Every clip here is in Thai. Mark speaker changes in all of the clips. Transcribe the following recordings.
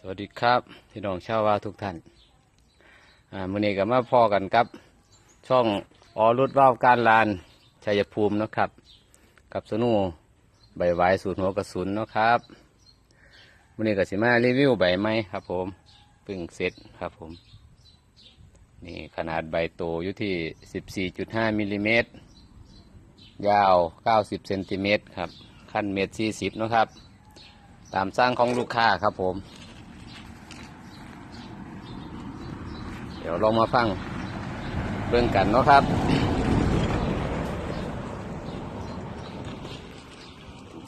Speaker 1: สวัสดีครับพี่น้องชาววาทุกท่านอ่ามื้อนี้ก็มาพอกันครับ ช่องออรุดว่าวการลานชัยภูมินะครับ กับสนูใบไว้สูตรหัวกระสุนนะครับมื้อนี้ก็สิมารีวิวใบไม้ครับ ผมเพึ่งเสร็จครับผม นี่ขนาดใบโตอยู่ที่ 14.5มิลลิเมตรยาว 90เซนติเมตรครับ ขั้นเมตร40เนะครับ ตามสร้างของลูกค้าครับผม ดี๋ยวลองมาฟังเรื่องกันเนาะครับ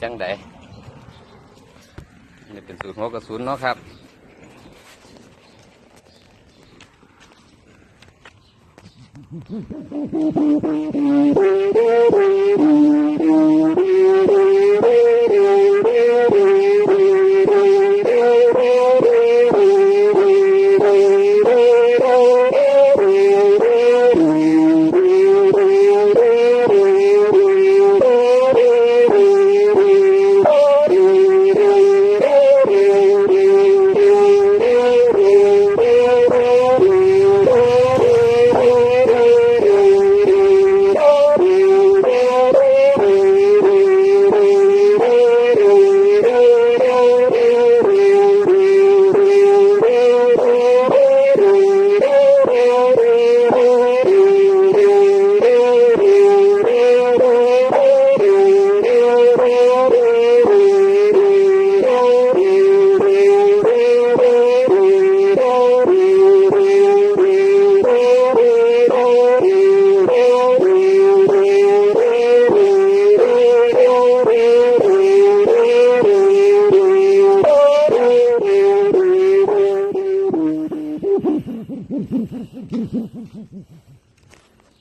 Speaker 1: จังไดนี่เป็นสูตรหัวกระสุนเนาะครับ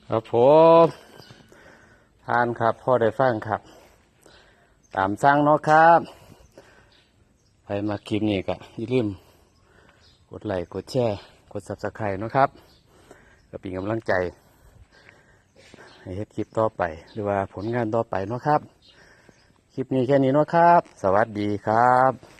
Speaker 1: ครับผมทานครับพ่อได้ฟังครับ ตามสร้างเนาะครับไปมาคลิปนี้ก็อย่าลืมกดไลค์กดแชร์กด subscribe เนาะครับก็เป็นกำลังใจให้เฮ็ดคลิปต่อไป หรือว่าผลงานต่อไปเนาะครับ คลิปนี้แค่นี้เนาะครับ สวัสดีครับ